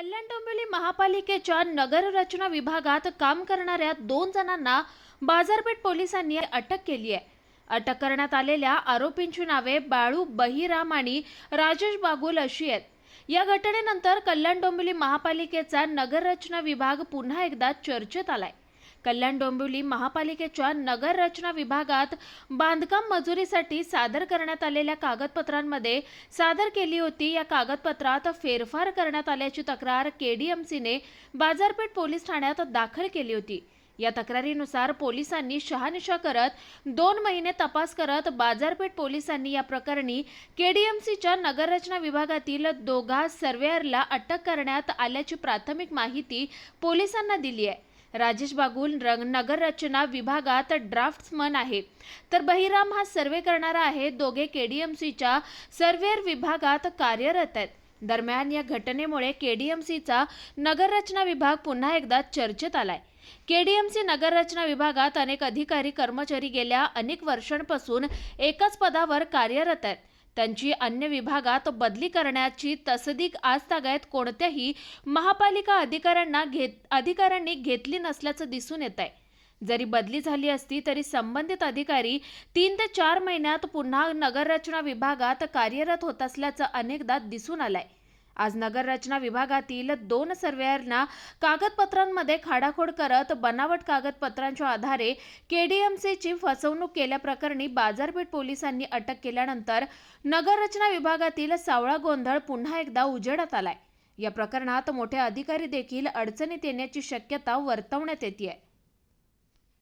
कल्याण डोंबिवली महापालिकेच्या नगररचना विभागात काम करणाऱ्या दोन जणांना बाजारपेठ पोलिसांनी अटक केली आहे. अटक करण्यात आलेल्या आरोपींची नावे बाळू बहिराम आणि राजेश बागुल अशी आहेत. या घटनेनंतर कल्याण डोंबिवली महापालिकेचा नगररचना विभाग पुन्हा एकदा चर्चेत आलाय. कल्याण डोंबिवली महापालिकेच्या नगररचना विभागात बांधकाम मजुरीसाठी सादर करण्यात आलेल्या कागदपत्रांमध्ये सादर केली होती. या कागदपत्रात फेरफार करण्यात आल्याची तक्रार केडीएमसीने बाजारपेठ पोलीस ठाण्यात दाखल केली होती. या तक्रारीनुसार पोलिसांनी शहानिशा करत दोन महिने तपास करत बाजारपेठ पोलिसांनी या प्रकरणी केडीएमसीच्या नगररचना विभागातील दोघा सर्वेअरला अटक करण्यात आल्याची प्राथमिक माहिती पोलिसांना दिली आहे. राजेश बागुल रंग नगररचना विभागात ड्राफ्ट्समन आहे. तर बहिराम हा सर्वे करणारा आहे. दोघे केडीएमसीच्या सर्वेअर विभागात कार्यरत आहेत. दरम्यान या घटनेमुळे केडीएमसीचा नगररचना विभाग पुन्हा एकदा चर्चेत आलाय. केडीएमसी नगररचना विभागात अनेक अधिकारी कर्मचारी गेल्या अनेक वर्षांपासून एकाच पदावर कार्यरत आहेत. त्यांची अन्य विभागात बदली करण्याची तसदीक आजतागायत कोणत्याही महापालिका अधिकाऱ्यांना घेत अधिकाऱ्यांनी घेतली नसल्याचं दिसून येत आहे जरी बदली झाली असती तरी संबंधित अधिकारी तीन ते चार महिन्यात पुन्हा नगररचना विभागात कार्यरत होत असल्याचं अनेकदा दिसून आलंय. आज नगररचना विभागातील दोन सर्वेअरना कागदपत्रांमध्ये खाडाखोड करत बनावट कागदपत्रांच्या आधारे केडीएमसीची फसवणूक केल्याप्रकरणी बाजारपेठ पोलिसांनी अटक केल्यानंतर नगररचना विभागातील सावळा गोंधळ पुन्हा एकदा उजेडात आलाय. या प्रकरणात मोठे अधिकारी देखील अडचणीत येण्याची शक्यता वर्तवण्यात येते आहे